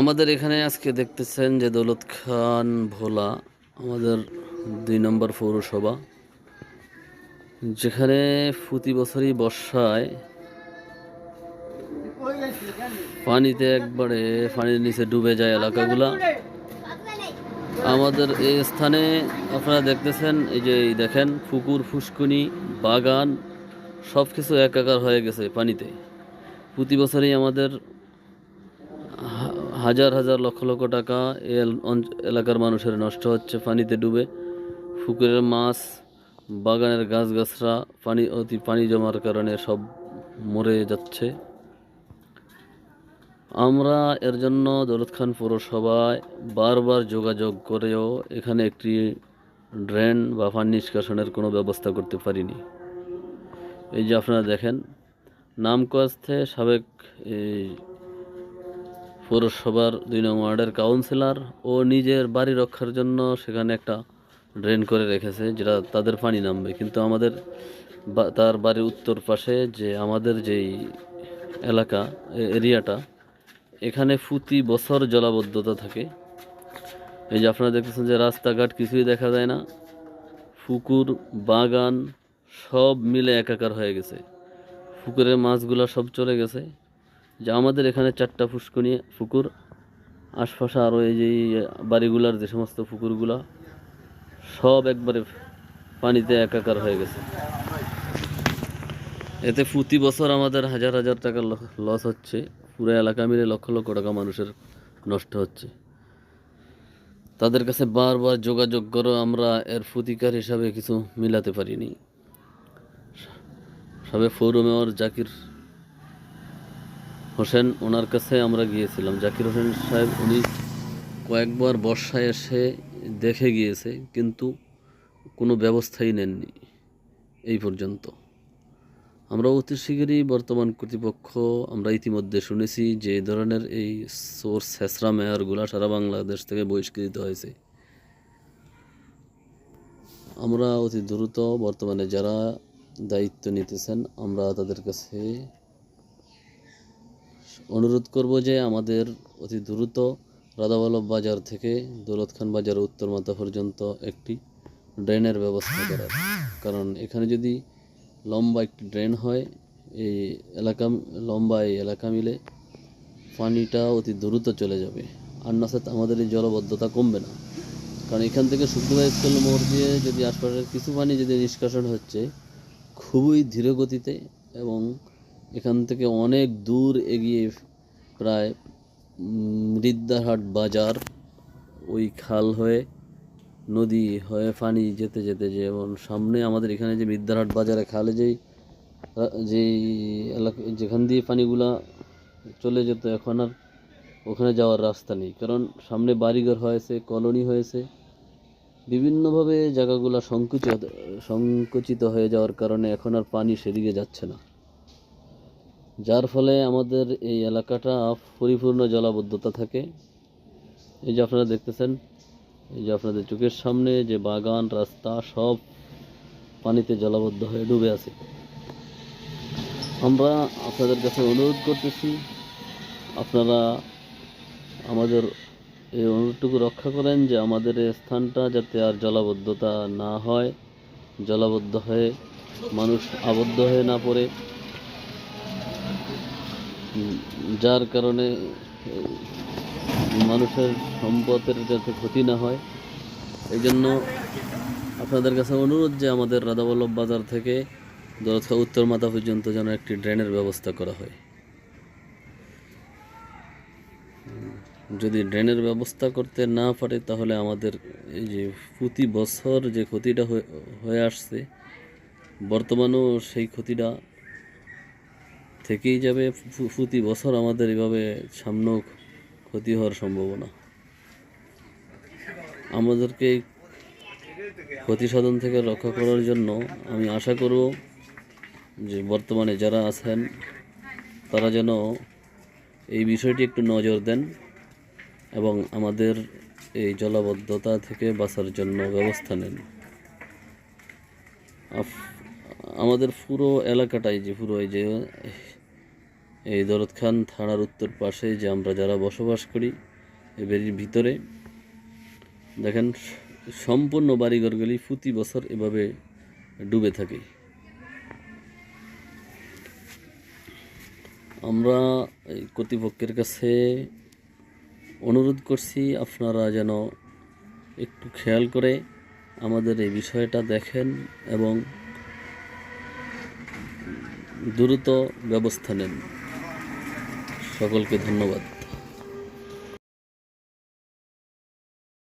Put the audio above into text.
আমাদের এখানে আজকে দেখতেছেন যে দৌলত খান ভোলা, আমাদের দুই নম্বর পৌরসভা, যেখানে প্রতি বছরই বর্ষায় পানিতে একবারে পানির নিচে ডুবে যায় এলাকাগুলা। আমাদের এই স্থানে আপনারা দেখতেছেন, এই যে দেখেন, পুকুর, ফুসকুনি, বাগান সব কিছু একাকার হয়ে গেছে পানিতে। প্রতি বছরই আমাদের হাজার হাজার লক্ষ লক্ষ টাকা অঞ্চ- এলাকার মানুষের নষ্ট হচ্ছে, পানিতে ডুবে। পুকুরের মাছ, বাগানের গাছগাছরা পানি, অতি পানি জমার কারণে সব মরে যাচ্ছে। আমরা এর জন্য দৌলত খান পৌরসভায় বারবার যোগাযোগ করেও এখানে একটি ড্রেন বা পানি নিষ্কাশনের কোনো ব্যবস্থা করতে পারিনি। এই যে আপনারা দেখেন নামকাস্তে সাবেক এই পৌরসভার দুই নং ওয়ার্ডের কাউন্সিলর ও নিজের বাড়ি রক্ষার জন্য সেখানে একটা ড্রেন করে রেখেছে, যেটা তাদের পানি নামবে। কিন্তু আমাদের তার বাড়ির উত্তর পাশে যে আমাদের যেই এলাকা এরিয়াটা, এখানে প্রতি বছর জলাবদ্ধতা থাকে। এই যে আপনারা দেখতেছেন যে রাস্তাঘাট কিছুই দেখা যায় না, পুকুর, বাগান সব মিলে একাকার হয়ে গেছে। পুকুরের মাছগুলো সব চলে গেছে। যে আমাদের এখানে চারটা ফুসকুনি পুকুর, আশপাশে আরও এই যে বাড়িগুলার যে সমস্ত পুকুরগুলা, সব একবারে পানিতে একাকার হয়ে গেছে। এতে প্রতি বছর আমাদের হাজার হাজার টাকা লস হচ্ছে। পুরো এলাকা মিলে লক্ষ লক্ষ টাকা মানুষের নষ্ট হচ্ছে। তাদের কাছে বারবার যোগাযোগ করো আমরা এর প্রতিকার হিসাবে কিছু মিলাতে পারিনি। সবে পৌর মেয়র জাকির হোসেন ওনার কাছে আমরা গিয়েছিলাম। জাকির হোসেন সাহেব উনি কয়েকবার বর্ষায় এসে দেখে গিয়েছে, কিন্তু কোনো ব্যবস্থাই নেননি এই পর্যন্ত। আমরা অতি শীঘ্রই বর্তমান কর্তৃপক্ষ, আমরা ইতিমধ্যে শুনেছি যে এই ধরনের এই সোর্স হেসরা মেয়রগুলা সারা বাংলাদেশ থেকে বহিষ্কৃত হয়েছে। আমরা অতি দ্রুত বর্তমানে যারা দায়িত্ব নিতেছেন, আমরা তাদের কাছে অনুরোধ করব যে আমাদের অতি দ্রুত রাধাবল্লভ বাজার থেকে দৌলত খান বাজার উত্তর মাথা পর্যন্ত একটি ড্রেনের ব্যবস্থা করার। কারণ এখানে যদি লম্বা একটি ড্রেন হয়, এই এলাকা লম্বা এই এলাকা মিলে পানিটা অতি দ্রুত চলে যাবে। আর না সাথে আমাদের এই জলবদ্ধতা কমবে না। কারণ এখান থেকে শুক্রবার স্কুল মোড় দিয়ে যদি আশপাশের কিছু পানি যদি নিষ্কাশন হচ্ছে, খুবই ধীর গতিতে এবং এখান থেকে অনেক দূর এগিয়ে প্রায় রিদ্দারহাট বাজার, ওই খাল হয়ে, নদী হয়ে পানি যেতে যেতে যেমন সামনে আমাদের এখানে যে বিদ্যারহাট বাজারে খালে যেই যেই এলাকা, যেখান দিয়ে পানিগুলা চলে যেত, এখন আর ওখানে যাওয়ার রাস্তা নেই। কারণ সামনে বাড়িঘর হয়েছে, কলোনি হয়েছে। বিভিন্নভাবে জায়গাগুলো সংকুচিত সংকুচিত হয়ে যাওয়ার কারণে এখন আর পানি সেদিকে যাচ্ছে না। যার ফলে আমাদের এই এলাকাটা পরিপূর্ণ জলাবদ্ধতা থাকে। এই যে আপনারা দেখতেছেন, এই যে আপনাদের চোখের সামনে যে বাগান, রাস্তা, সব পানিতে জলাবদ্ধ হয়ে ডুবে আছে। আমরা আপনাদের কাছে অনুরোধ করতেছি, আপনারা আমাদের এই অনুরোধটুকু রক্ষা করেন যে আমাদের এই স্থানটা যাতে আর জলাবদ্ধতা না হয়, জলাবদ্ধ হয়ে মানুষ আবদ্ধ হয়ে না পড়ে। যার কারণে, মানুষের সম্পদের যাতে ক্ষতি না হয় এই জন্য আপনাদের কাছে অনুরোধ যে আমাদের রাধাবল্লভ বাজার থেকে দরজা উত্তর মাথা পর্যন্ত যেন একটি ড্রেনের ব্যবস্থা করা হয়। যদি ড্রেনের ব্যবস্থা করতে না পারে, তাহলে আমাদের এই যে প্রতি বছর যে ক্ষতিটা হয়ে আসছে, বর্তমানেও সেই ক্ষতিটা থেকেই যাবে প্রতি বছর আমাদের এভাবে সামনেও ক্ষতি হওয়ার সম্ভাবনা। আমাদেরকে ক্ষতি সাধন থেকে রক্ষা করার জন্য আমি আশা করব যে বর্তমানে যারা আছেন, তারা যেন এই বিষয়টি একটু নজর দেন এবং আমাদের এই জলাবদ্ধতা থেকে বাঁচার জন্য ব্যবস্থা নেন। আমাদের পুরো এলাকাটাই যে পুরো এই যে এই দরদ খান থানার উত্তর পাশে যে আমরা যারা বসবাস করি এই বাড়ির ভিতরে। দেখেন, সম্পূর্ণ বাড়িঘরগুলি প্রতি বছর এভাবে ডুবে থাকে। আমরা এই কর্তৃপক্ষের কাছে অনুরোধ করছি, আপনারা যেন একটু খেয়াল করে আমাদের এই বিষয়টা দেখেন এবং দ্রুত ব্যবস্থা নেন। সকলকে ধন্যবাদ।